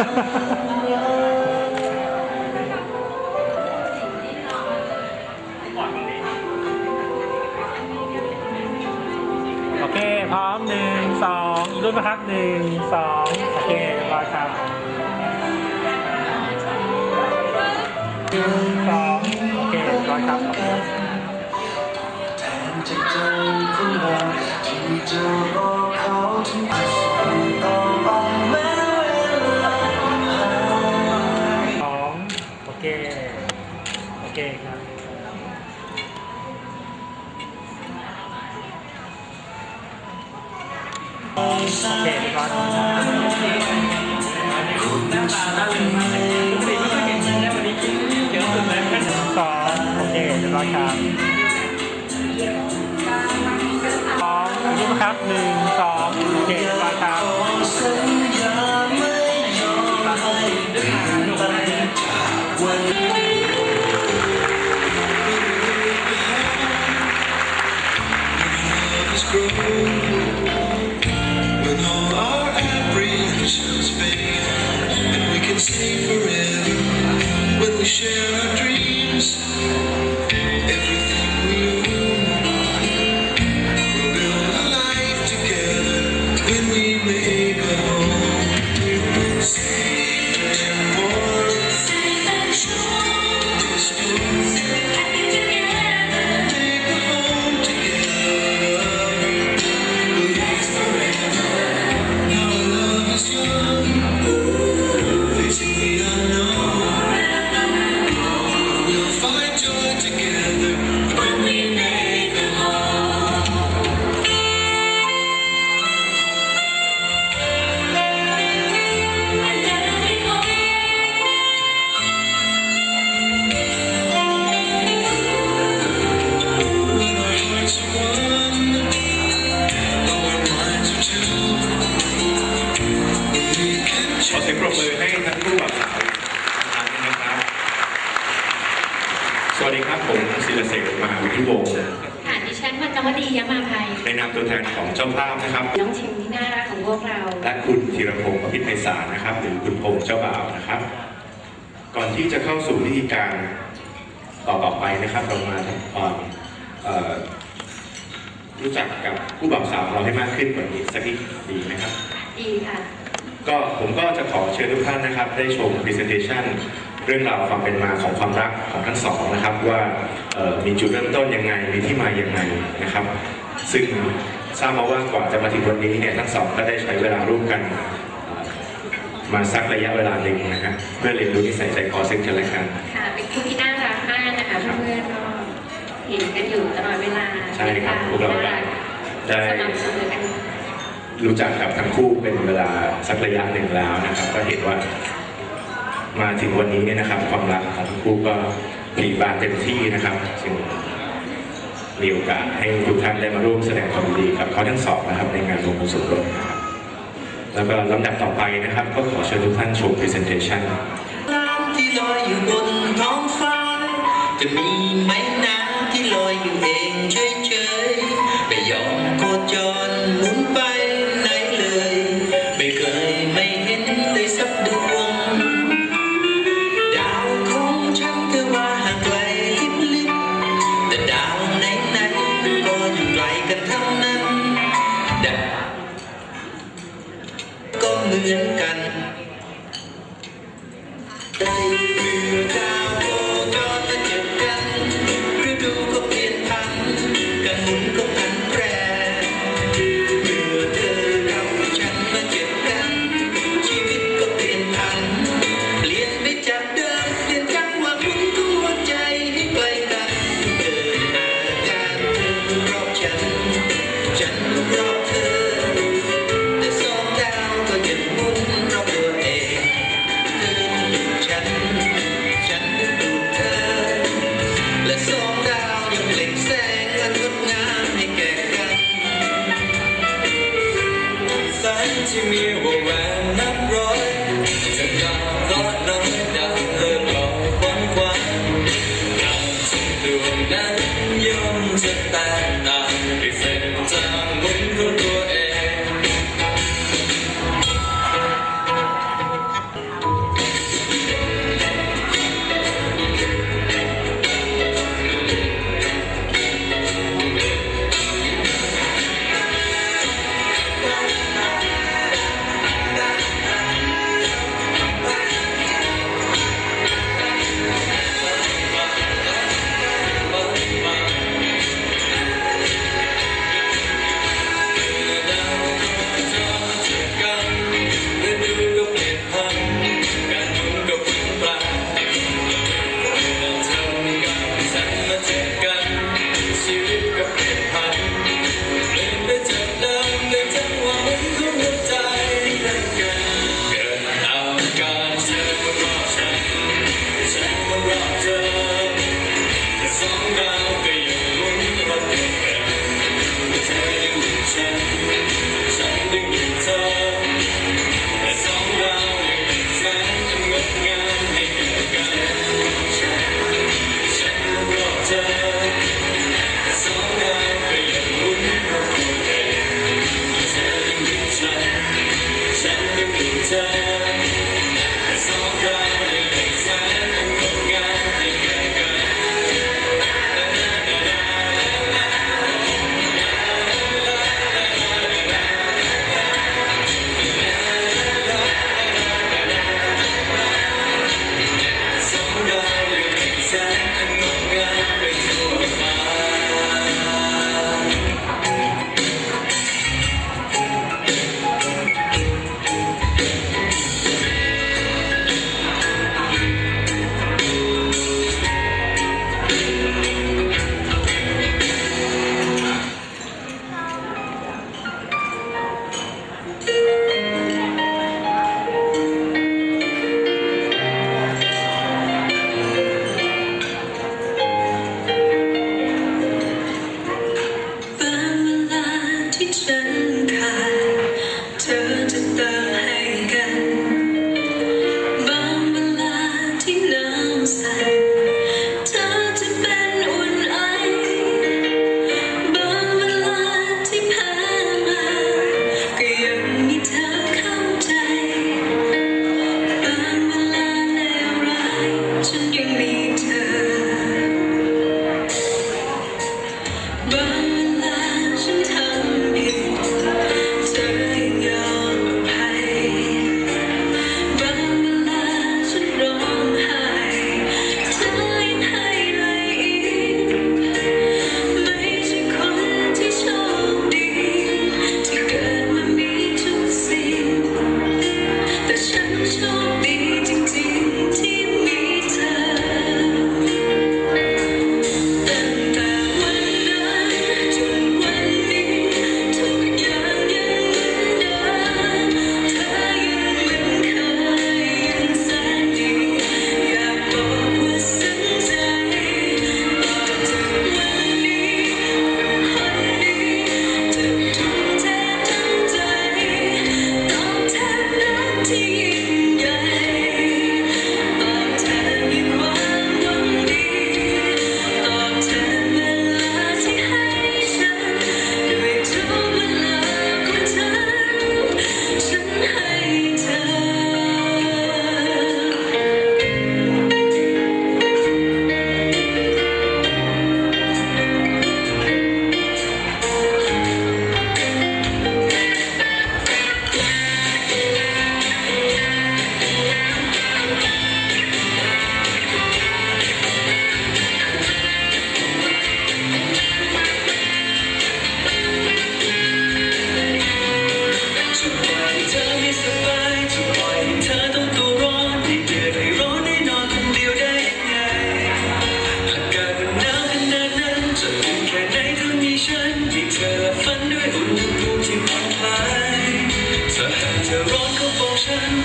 โอเค พร้อมหนึ่งสองอีกรุ่นะครับหนึ่งสองโอเคเรียบร้อยครับหนึ่งสอง เคเรียบร้อยสองโอเคเรียบร้อยครับสองรูปครับหนึ่งสองโอเคเรียบร้อยครับ Jesus. กมหาวิทยุวงศ์ค่ะดิฉันพันกวดียมาภัยในนามตัวแทนของเจ้าภาพนะครับ น้องชิมที่น่ารักของพวกเรา และคุณธีรพงศ์อภิไพศาลนะครับ หรือคุณพงษ์เจ้าบ่าวนะครับ ก่อนที่จะเข้าสู่พิธีการต่อต่อไปนะครับ เรามาทำความรู้จักกับผู้บ่าวสาวเราให้มากขึ้นกว่านี้สักนิดดีไหมครับ ดีค่ะ ก็ผมก็จะขอเชิญทุกท่านนะครับ ได้ชม presentation รื่องราวความเป็นมาของความรักของทั้งสองนะครับ ว่าเอ่อมีจุดเริ่มต้นยังไงมีที่มายังไงนะครับ ซึ่งทราบมาว่ากว่าจะมาถึงวันนี้เนี่ยทั้งสองก็ได้ใช้เวลาร่วมกันเอ่อมาสักระยะเวลาหนึ่งนะครับเพื่อเรียนรู้นิสัยใจคอซึ่งกันและกันค่ะเป็นคู่ที่น่ารักมากนะคะเพื่อนๆก็เห็นกันอยู่ตลอดเวลาใช่ครับพวกเราได้ได้ได้สนับสนุนกันรู้จักกับทั้งคู่เป็นเวลาสักระยะหนึ่งแล้วนะครับ ก็เห็นว่า มาถึงวันนี้เนี่ยนะครับ ความรักของทั้งคู่ก็ปลีบานเต็มที่นะครับซึ่งมีโอกาสให้ทุกท่านได้มาร่วมแสดงความดีกับเขาทั้งสองนะครับ ในงานมงคลสมรสนะครับแล้วก็ลำดับต่อไปนะครับ ก็ขอเชิญทุกท่านชม presentation น้ำที่ลอยอยู่บนท้องฟ้า จะมีไหมน้ำที่ลอยอยู่เอง ที่มีวงแหวนนับร้อย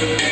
มิที่